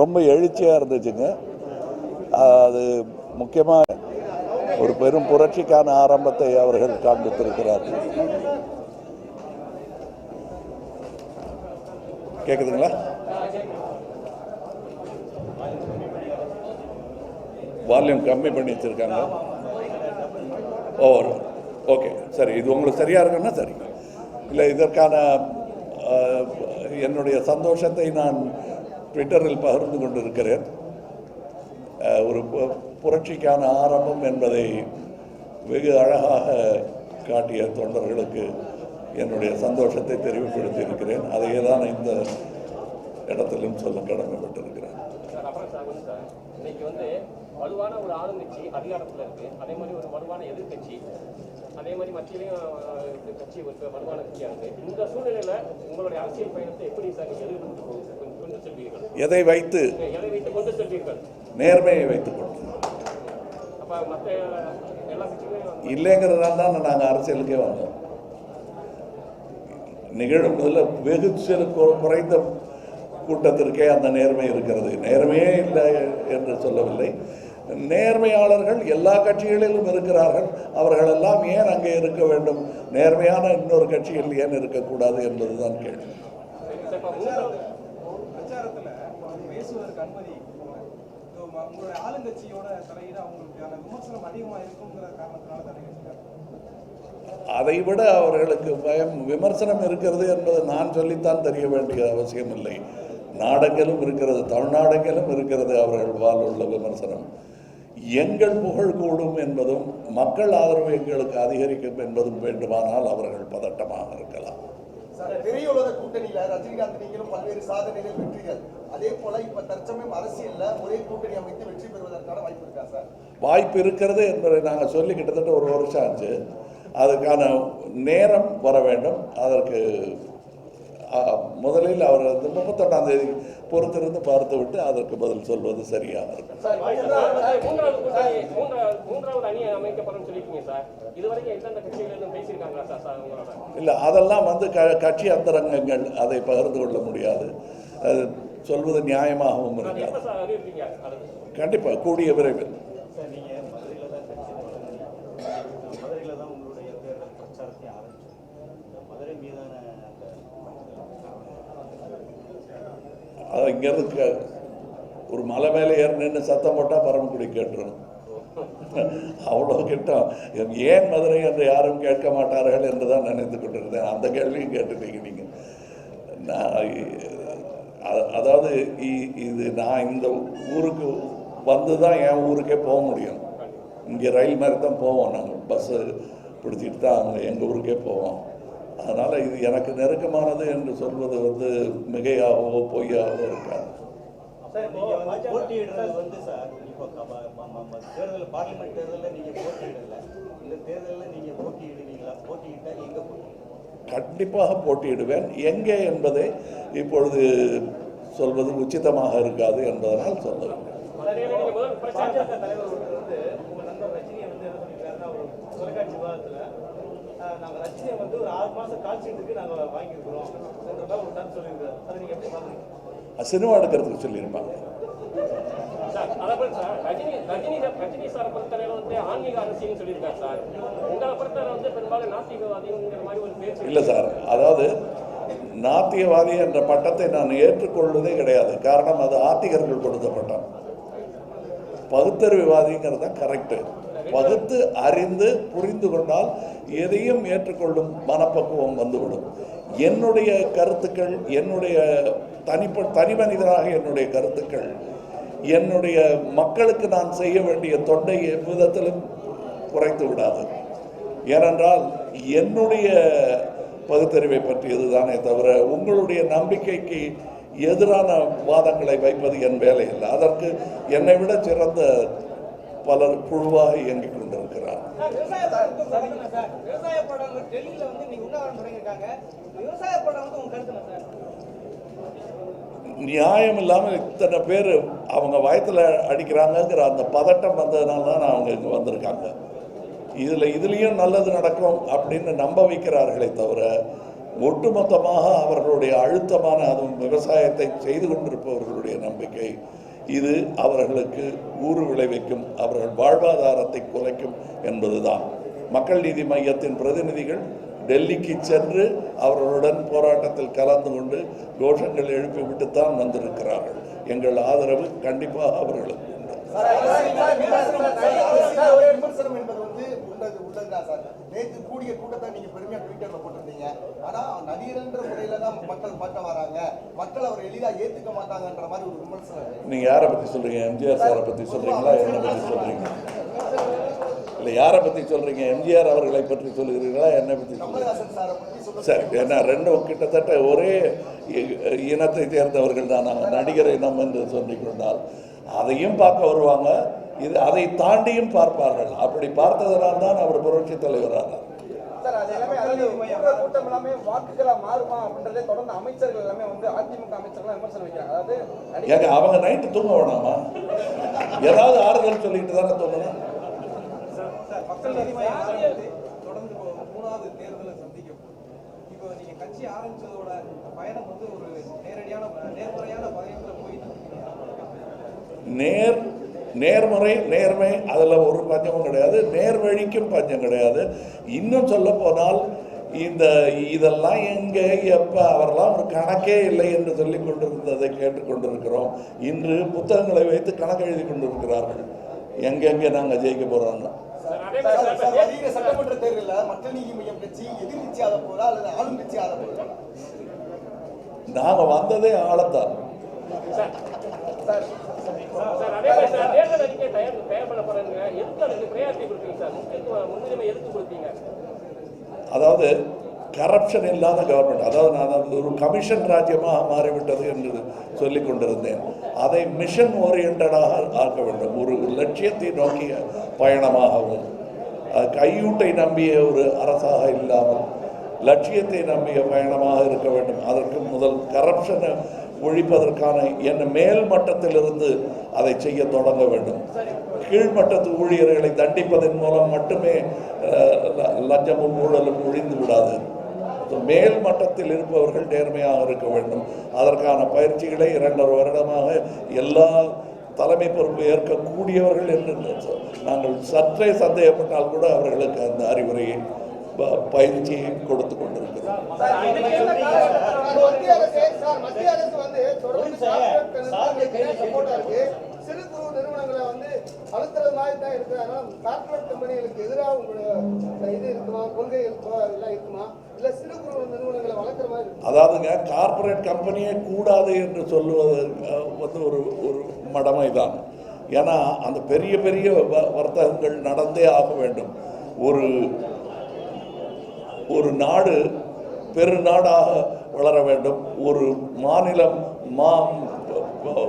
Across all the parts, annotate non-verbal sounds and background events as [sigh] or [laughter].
ரொம்ப எழுச்சியாக இருந்துச்சுங்க. அது முக்கியமாக ஒரு பெரும் புரட்சிக்கான ஆரம்பத்தை அவர்கள் காண்பித்திருக்கிறார்கள் கேட்குதுங்களா வால்யூம் கம்மி பண்ணி வச்சிருக்காங்க. Oh okay. சரி இது உங்களுக்கு சரியாக இருக்குன்னா சரி. இல்லை இதற்கான என்னுடைய சந்தோஷத்தை நான் ட்விட்டரில் பகிர்ந்து கொண்டிருக்கிறேன். அஹ், ஒரு பு- புரட்சிக்கான ஆரம்பம் என்பதை வெகு அழகாக காட்டிய தொண்டர்களுக்கு என்னுடைய சந்தோஷத்தை தெரிவுபடுத்தியிருக்கிறேன். அதையே தான் இந்த இடத்திலும் சொல்ல கடமைப்பட்டிருக்கிறேன். அப்புறம் சார் வந்து இன்னைக்கு வந்து வலுவான ஒரு ஆளுங்கட்சி அதிகாரத்தில் இருக்கு. அதே மாதிரி ஒரு வலுவான எதிர்க்கட்சி அதே மாதிரி மத்தியிலையும் அஹ், இந்த கட்சி ஒரு வலுவான கட்சியா இருக்கு. இந்த சூழ்நிலையில உங்களுடைய அரசியல் பயணத்தை எப்படி சார் எதிர்கொண்டு போகுது? எதை வைத்து? நேர்மையை கட்சிகளும் வந்து இல்லைங்கிறதால தான் நாங்கள் அரசியலுக்கே வந்தோம். நிகழும் இதில் வெகு சிறு குறைந்த கூட்டத்திற்கே அந்த நேர்மை இருக்கிறது. நேர்மையே இல்லை என்று சொல்லவில்லை. நேர்மையாளர்கள் எல்லா கட்சிகளிலும் இருக்கிறார்கள். அவர்களெல்லாம் ஏன் அங்கே இருக்க வேண்டும்? நேர்மையான இன்னொரு கட்சியில் ஏன் இருக்கக்கூடாது என்பதுதான் கேள்வி. பிரச்சாரத்துல பேசுவதற்கு அனுமதி உங்களுடைய ஆளுங்கட்சியோட தலையீடு அவங்களுக்கான விமர்சனம் அதிகமா இருக்குங்கிற காரணத்தினால தடை அதை விட அவர்களுக்கு பயம் விமர்சனம் இருக்கிறது என்பது நான் சொல்லித்தான் தெரிய வேண்டிய அவசியம் இல்லை. நாடெங்கிலும் இருக்கிறது தமிழ்நாடெங்கிலும் இருக்கிறது அவர்கள் வாழ் உள்ள விமர்சனம். எங்கள் புகழ் கூடும் என்பதும் மக்கள் ஆதரவு எங்களுக்கு அதிகரிக்கும் என்பதும் வேண்டுமானால் அவர்கள் பதட்டமாக இருக்கலாம். திரையுலக கூட்டணியில ரஜினிகாந்த் நீங்களும் பல்வேறு சாதனைகள் வெற்றிகள். அதே போல இப்ப தற்சமயம் அரசியல்ல ஒரே கூட்டணி அமைத்து வெற்றி பெறுவதற்கான வாய்ப்பு இருக்கா சார்? வாய்ப்பு இருக்கிறது என்பதை நாங்கள் சொல்லி கிட்டத்தட்ட ஒரு வருஷம் ஆச்சு. அதுக்கான நேரம் வர வேண்டும். அதற்கு முதலில் அவர் வந்து முப்பத்தொன்னாம் தேதி பொறுத்திருந்து பார்த்து விட்டு அதற்கு பதில் சொல்வது சரியாக இருக்கும் சார், மூன்றாவது கூட்டணி மூன்றாவது மூன்றாவது அணி அமைக்கப்படும் சொல்லிருக்கீங்க சார். இதுவரைக்கும் எந்தெந்த கட்சிகள் பேசியிருக்காங்களா சார் சார் உங்களோட? இல்லை அதெல்லாம் வந்து க கட்சி அந்தரங்கங்கள் அதை பகிர்ந்து கொள்ள முடியாது. அது சொல்வது நியாயமாகவும் இருக்காது. கண்டிப்பாக கூடிய விரைவில். சார் நீங்கள் மதுரையில் தான் கட்சி தொடங்குனீங்க. மதுரையில் தான் உங்களுடைய தேர்தல் பிரச்சாரத்தை ஆரம்பிச்சீங்க இந்த மதுரை மீதான அந்த அது இங்கேருந்து க- ஒரு மலை மேலே ஏறி நின்று சத்தம் போட்டால் பரமக்குடி கேட்டுரும் [laughs] அவ்வளோ கிட்டம் ஏன் மதுரை என்று யாரும் கேட்க மாட்டார்கள் என்று தான் நினைத்து கொண்டிருந்தேன். அந்த கேள்வியும் கேட்டுட்டீங்க நீங்கள் நான் அதாவது இது நான் இந்த ஊருக்கு வந்து தான் என் ஊருக்கே போக முடியும். இங்கே ரயில் மாதிரி தான் போவோம் நாங்கள் பஸ்ஸு பிடிச்சிட்டு தான் அங்கே எங்கள் ஊருக்கே போவோம். அதனால் இது எனக்கு நெருக்கமானது என்று சொல்வது வந்து மிகையாகவோ பொய்யாகவோ இருக்காது. சார் நீங்கள் வந்து போட்டியிடுறது வந்து சார் இப்போ தேர்தல் பார்லிமெண்ட் தேர்தலில் நீங்கள் போட்டியிடல. இந்த தேர்தலில் நீங்கள் போட்டியிடுவீங்களா? போட்டியிட்டால் எங்கே போட்டியிடுவீங்க? கண்டிப்பாக போட்டியிடுவேன். எங்கே என்பதை இப்பொழுது சொல்வது உச்சிதமாக இருக்காது என்பதனால் பிரச்சாரத்தை பாஜக தலைவர் ஒருத்தர் வந்து உங்க நண்பர் ரஜினியை வந்து என்ன ஒரு தொலைக்காட்சி விவாதத்துல அஹ், நாங்க ரஜினியை வந்து ஒரு ஆறு மாசம் கால்ஷீட்டுக்கு நாங்க வாங்கியிருக்கிறோம் ஒரு டான் சொல்லியிருக்காரு. அதை நீங்க எப்படி பாக்குறீங்க சினிமா எடுக்கிறதுக்கு சொல்லியிருப்பாங்க. இல்லை சார் அதாவது நாத்தியவாதி என்ற பட்டத்தை நான் ஏற்றுக்கொள்வதே கிடையாது. காரணம் அது ஆத்திகர்கள் கொடுத்த பட்டம். பகுத்தறிவுவாதிங்கிறது தான் கரெக்டு பகுத்து அறிந்து புரிந்து கொண்டால் எதையும் ஏற்றுக்கொள்ளும் மனப்பக்குவம் வந்துவிடும். என்னுடைய கருத்துக்கள் என்னுடைய தனிப்ப தனி மனிதனாக என்னுடைய கருத்துக்கள். என்னுடைய மக்களுக்கு நான் செய்ய வேண்டிய தொண்டை எவ்விதத்திலும் குறைத்து விடாது. ஏனென்றால் என்னுடைய பகுத்தறிவை பற்றியது தானே தவிர உங்களுடைய நம்பிக்கைக்கு எதிரான வாதங்களை வைப்பது என் வேலை இல்லை அதற்கு என்னை விட சிறந்த பலர் குழுவாக இயங்கிக் கொண்டிருக்கிறார். விவசாய படம் வந்து தொடங்கியிருக்காங்க. விவசாய படம் வந்து உங்க கருத்து நியாயம் இல்லாமல் இத்தனை பேர் அவங்க வயத்தில் அடிக்கிறாங்கங்கிற அந்த பதட்டம் வந்ததுனால தான் அவங்க இங்கே வந்திருக்காங்க. இதில் இதுலேயும் நல்லது நடக்கும் அப்படின்னு நம்ப வைக்கிறார்களே தவிர ஒட்டுமொத்தமாக அவர்களுடைய அழுத்தமான அதுவும் விவசாயத்தை செய்து கொண்டிருப்பவர்களுடைய நம்பிக்கை இது அவர்களுக்கு ஊறு விளைவிக்கும் அவர்கள் வாழ்வாதாரத்தை குலைக்கும் என்பதுதான். மக்கள் நீதி மையத்தின் பிரதிநிதிகள் டெல்லிக்கு சென்று அவர்களுடன் போராட்டத்தில் கலந்து கொண்டு கோஷங்கள் எழுப்பிவிட்டுத்தான் வந்திருக்கிறார்கள். எங்கள் ஆதரவு கண்டிப்பாக அவர்களுக்கு நேற்று கூடிய கூட்டத்தை நீங்க பெருமையா ட்விட்டர்ல போட்டிருந்தீங்க. ஆனா நடிகர்ன்ற முறையில தான் மக்கள் பார்க்க வராங்க. மக்கள் அவரை எளிதா ஏத்துக்க மாட்டாங்கன்ற மாதிரி ஒரு விமர்சனம். நீங்க யாரை பத்தி சொல்றீங்க? எம்ஜிஆர் சாரை பத்தி சொல்றீங்களா? என்னை பத்தி சொல்றீங்க? இல்ல யாரை பத்தி சொல்றீங்க? எம்ஜிஆர் அவர்களை பற்றி சொல்லுகிறீர்களா? என்னை சொல்றீங்க கமலஹாசன் சாரை ஏன்னா ரெண்டும் கிட்டத்தட்ட ஒரே இனத்தை சேர்ந்தவர்கள் தான் நாங்கள் நடிகர் இனம் என்று சொல்லிக் கொண்டால். அதையும் பார்க்க வருவாங்க. இது அதை தாண்டியும் பார்ப்பார்கள். அப்படி பார்த்ததனால் தான் அவர் புரட்சி தலைவரானார் கூட்டம் எல்லாமே வாக்குகளா மாறுமா அப்படின்றதே தொடர்ந்து அமைச்சர்கள் எல்லாமே வந்து அதிமுக அமைச்சர்கள் விமர்சனம் வைக்கிறாங்க. அதாவது நடிகர் ஏங்க அவங்க நைட்டு தூங்க வேணாமா? ஏதாவது ஆறுதல் சொல்லிட்டு தானே தூங்கணும்? மக்கள் நீதி தொடர்ந்து மூணாவது தேர்தலை சந்திக்க போகுது. இப்போ நீங்க கட்சி ஆரம்பிச்சதோட பயணம் வந்து ஒரு நேரடியான நேர்மறையான பயணத்துல போயிட்டு நேர் நேர்முறை நேர்மை அதில் ஒரு பஞ்சமும் கிடையாது. நேர்வழிக்கும் பஞ்சம் கிடையாது. இன்னும் சொல்ல போனால் இந்த இதெல்லாம் எங்கே எப்போ அவரெல்லாம் ஒரு கணக்கே இல்லை என்று சொல்லி கொண்டிருந்ததை கேட்டுக்கொண்டிருக்கிறோம் இன்று புத்தகங்களை வைத்து கணக்கு எழுதி கொண்டிருக்கிறார்கள். எங்கெங்கே நாங்கள் ஜெயிக்க போகிறோம்னு வருகிற சட்டமன்ற தேர்தலில் மக்கள் நீதி மையம் கட்சி எதிர்கட்சி ஆக போதா அல்லது ஆளும் கட்சி ஆக போதா நாங்கள் வந்ததே ஆளத்தான். கொடுத்தீங்க அதாவது கரப்ஷன் இல்லாத கவர்மெண்ட் அதாவது நான் ஒரு கமிஷன் ராஜ்யமாக மாறிவிட்டது என்று சொல்லிக் கொண்டிருந்தேன். அதை மிஷன் ஓரியன்டாக ஆக்க வேண்டும். ஒரு லட்சியத்தை நோக்கிய பயணமாகவும். கையூட்டை நம்பிய ஒரு அரசாக இல்லாமல் லட்சியத்தை நம்பிய பயணமாக இருக்க வேண்டும். அதற்கு முதல் கரப்ஷனை ஒழிப்பதற்கான என் மேல் மட்டத்திலிருந்து அதை செய்ய தொடங்க வேண்டும். கீழ்மட்டத்து ஊழியர்களை தண்டிப்பதன் மூலம் மட்டுமே லஞ்சமும் ஊழலும் ஒழிந்து விடாது. மேல் மட்டத்தில் இருப்பவர்கள் நேர்மையாக இருக்க வேண்டும். அதற்கான பயிற்சிகளை இரண்டரை வருடமாக எல்லா தலைமை பொறுப்பு ஏற்கக்கூடியவர்கள் என்று நாங்கள் சற்றே சந்தேகப்பட்டால் கூட அவர்களுக்கு அந்த அறிவுரையை ப- பயிற்சியை கொடுத்து கொண்டிருக்கிறோம். மத்திய அரசு சார் மத்திய அரசு வந்து தொடர்ந்து கார்ப்பரேட் சப்போர்ட்டா இருக்கு சிறு குறு நிறுவனங்களை வந்து அழுத்துறது மாதிரி தான் இருக்கு. அதனால கார்ப்பரேட் கம்பெனிகளுக்கு எதிராக உங்களோட இது இருக்குமா? கொள்கை இருக்குமா? அதெல்லாம் இருக்குமா? அதாவதுங்க கார்ப்பரேட் கம்பெனியே கூடாது என்று சொல்லுவது வந்து ஒரு ஒரு மடமை தான் ஏன்னா அந்த பெரிய பெரிய வ- வர்த்தகங்கள் நடந்தே ஆக வேண்டும். ஒரு ஒரு நாடு பெருநாடாக வளர வேண்டும். ஒரு மாநிலம் மா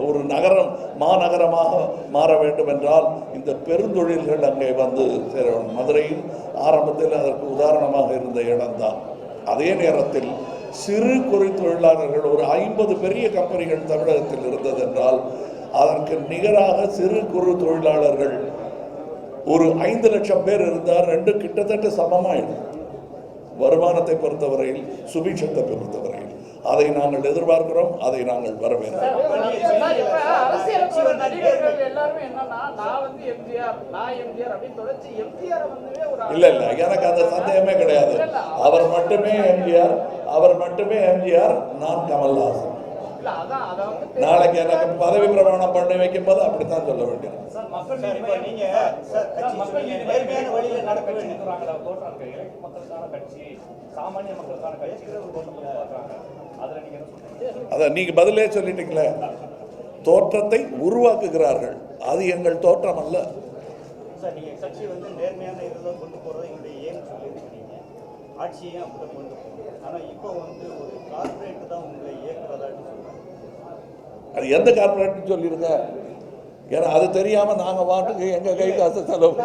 ஒரு நகரம் மாநகரமாக மாற வேண்டும் என்றால் இந்த பெருந்தொழில்கள் அங்கே வந்து சேர வேண்டும் மதுரையில் ஆரம்பத்தில் அதற்கு உதாரணமாக இருந்த இடம்தான் அதே நேரத்தில் சிறு குறு தொழிலாளர்கள் ஒரு ஐம்பது பெரிய கம்பெனிகள் தமிழகத்தில் இருந்ததென்றால் அதற்கு நிகராக சிறு குறு தொழிலாளர்கள் ஒரு ஐந்து லட்சம் பேர் இருந்தால் ரெண்டு கிட்டத்தட்ட சமமாயிடும். வருமானத்தை பொறுத்தவரையில் சுபிட்சத்தை பொறுத்தவரையில். அதை நாங்கள் எதிர்பார்க்கிறோம் அதை நாங்கள் வரவேற்கிறோம். அரசியலுக்கு வர நடிகர்கள் எல்லாருமே என்னன்னா நான் வந்து எம்ஜிஆர் நான் எம்ஜிஆர் அப்படின்னு தொடர்ச்சி எம்ஜிஆர் வந்து ஒரு இல்ல இல்ல எனக்கு அந்த சந்தேகமே கிடையாது. அவர் மட்டுமே எம்ஜிஆர் அவர் மட்டுமே எம்ஜிஆர் நான் கமல்ஹாசன். நாளைக்கு எனக்கு பதவி பிரமாணம் பண்ணி வைக்கும் போது அப்படித்தான் சொல்ல வேண்டியது. மக்களுக்கான கட்சி சாமானிய மக்களுக்கான கட்சி அதை நீங்க பதிலே சொல்லிட்டீங்களே. தோற்றத்தை உருவாக்குகிறார்கள். அது எங்கள் தோற்றம் அல்ல. அது எந்த கார்பரேட்னு சொல்லிருங்க. ஏன்னா அது தெரியாம நாங்க வாட்டுக்கு எங்க கை காசு செலவு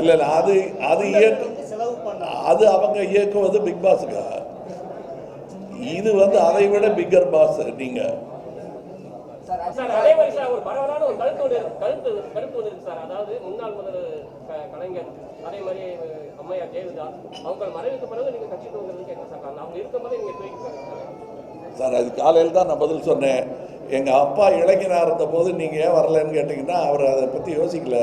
இல்ல இல்ல அது அது இயக்கு அது அவங்க இயக்குவது பிக் பாஸுக்காக இது வந்து அதை விட பிக்கர் பாஸ் நீங்க. சார் அது காலையில் தான் நான் பதில் சொன்னேன். எங்கள் அப்பா இளைஞனாக இருந்தபோது நீங்கள் ஏன் வரலன்னு கேட்டிங்கன்னா அவர் அதை பற்றி யோசிக்கல.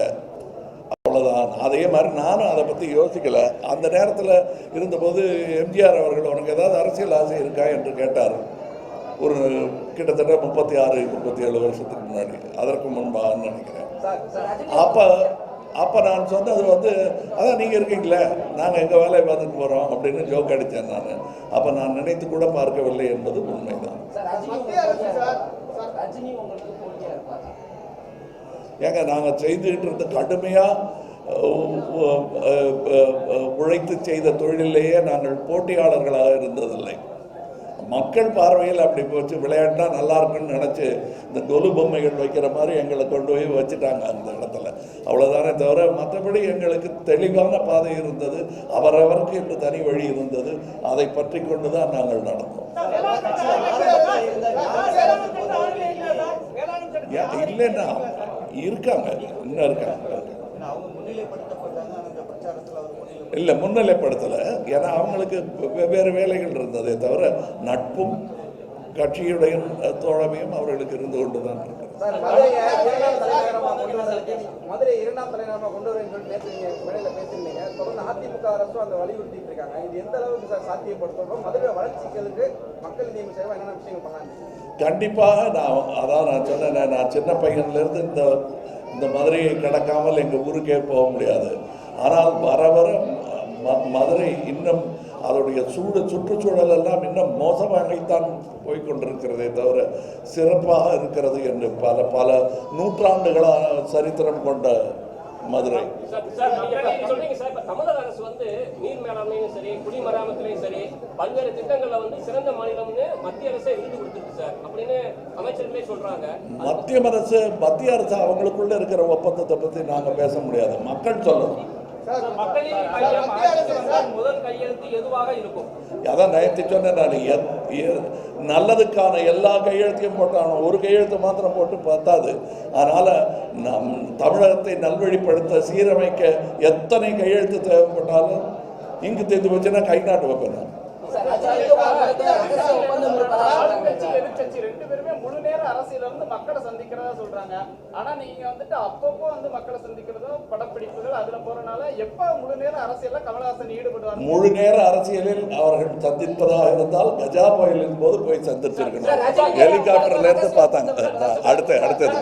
அவ்வளோதான் அதே மாதிரி நானும் அதை பற்றி யோசிக்கலை. அந்த நேரத்தில் இருந்தபோது எம்ஜிஆர் அவர்கள் உனக்கு ஏதாவது அரசியல் ஆசை இருக்கா? என்று கேட்டார். ஒரு கிட்டத்தட்ட முப்பத்தி ஆறு முப்பத்தி ஏழு வருஷத்துக்கு முன்னாடி. அதற்கு முன்பாகன்னு நினைக்கிறேன். அப்போ அப்போ நான் சொன்னது வந்து அதான் நீங்கள் இருக்கீங்களே நாங்கள் எங்கள் வேலையை பார்த்துட்டு போகிறோம் அப்படின்னு ஜோக் அடித்தேன் நான். அப்போ நான் நினைத்து கூட பார்க்கவில்லை என்பது உண்மைதான் மத்திய அரசு சார் சார் ரஜினி உங்களுக்கு போட்டியா இருப்பாரு ஏங்க நாங்கள் செய்துக்கிட்டு இருந்த கடுமையாக உழைத்து செய்த தொழிலிலேயே நாங்கள் போட்டியாளர்களாக இருந்ததில்லை. மக்கள் பார்வையில் அப்படி போச்சு விளையாட்டா நல்லா இருக்குன்னு நினச்சி இந்த கொலு பொம்மைகள் வைக்கிற மாதிரி எங்களை கொண்டு போய் வச்சுட்டாங்க அந்த இடத்துல. அவ்வளோதானே தவிர மற்றபடி எங்களுக்கு தெளிவான பாதை இருந்தது அவரவருக்கு என்று தனி வழி இருந்தது. அதை பற்றி கொண்டு தான் நாங்கள் நடந்தோம். இல்லைன்னா இருக்காங்க. இன்னும் இருக்காங்க. இல்லை முன்னிலைப்படுத்தலை. ஏன்னா அவங்களுக்கு வெவ்வேறு வேலைகள் இருந்ததே தவிர நட்பும் கட்சியுடைய தோழமையும் அவர்களுக்கு இருந்து கொண்டு தான் வரதுக்கு மதுரை இரண்டாம் தலைநகரமா கொண்டு வரேன்னு சொல்லி நேற்று நீங்க மேடையில பேசியிருந்தீங்க தொடர்ந்து அதிமுக அரசும் அந்த வலியுறுத்திட்டு இருக்காங்க. இது எந்த அளவுக்கு சார் சாத்தியப்படுத்தணும்? மதுரை வளர்ச்சிகளுக்கு மக்கள் சேவை என்னென்ன விஷயங்கள் பண்ணலாம் கண்டிப்பாக நான் அதான் நான் சொன்னேன் நான் சின்ன பையன்லேருந்து இந்த இந்த மதுரையை கடக்காமல் எங்கள் ஊருக்கே போக முடியாது. ஆனால் வர வர ம- மதுரை இன்னும் அதோடைய சூடு சுற்றுச்சூழல் எல்லாம் இன்னும் மோசமாகத்தான் போய்கொண்டிருக்கிறதே தவிர சிறப்பாக இருக்கிறது என்று பல பல நூற்றாண்டுகளான சரித்திரம் கொண்ட மதுரை. சார் சார் சொல்றீங்க சார். இப்ப தமிழக அரசு வந்து நீர் மேலாண்மையும் சரி குடிமராமத்திலையும் சரி பல்வேறு திட்டங்கள்ல வந்து சிறந்த மாநிலம்னு மத்திய அரசே விருது கொடுத்துருக்கு சார். அப்படின்னு அமைச்சர்களே சொல்றாங்க. மத்திய அரசு மத்திய அரசு அவங்களுக்குள்ள இருக்கிற ஒப்பந்தத்தை பற்றி நாங்கள் பேச முடியாது. மக்கள் சொல்லணும். அதான் நேற்று சொன்னேன் நான் நல்லதுக்கான எல்லா கையெழுத்தையும் போட்டானோ ஒரு கையெழுத்து மாத்திரம் போட்டு பத்தாது அதனால் நம் தமிழகத்தை நல்வழிப்படுத்த சீரமைக்க எத்தனை கையெழுத்து தேவைப்பட்டாலும் இங்கு தெரிந்து போச்சுன்னா கை நாட்டு வைப்பேன் நான். எதிர்க்கட்சி ரெண்டு பேருமே முழு நேர அரசியல இருந்து மக்களை சந்திக்கிறதா சொல்றாங்க. ஆனா நீங்க வந்துட்டு அப்பப்போ வந்து மக்களை சந்திக்கிறதும் படப்பிடிப்புகள் அதுல போறனால எப்ப முழு நேர அரசியல்ல கமலஹாசன் ஈடுபடுவாங்க முழு நேர அரசியலில் அவர்கள் சந்திப்பதாக இருந்தால் கஜா புயலின் போது போய் சந்திச்சிருக்கணும் ஹெலிகாப்டர்ல இருந்து பார்த்தாங்க. அடுத்து அடுத்தது.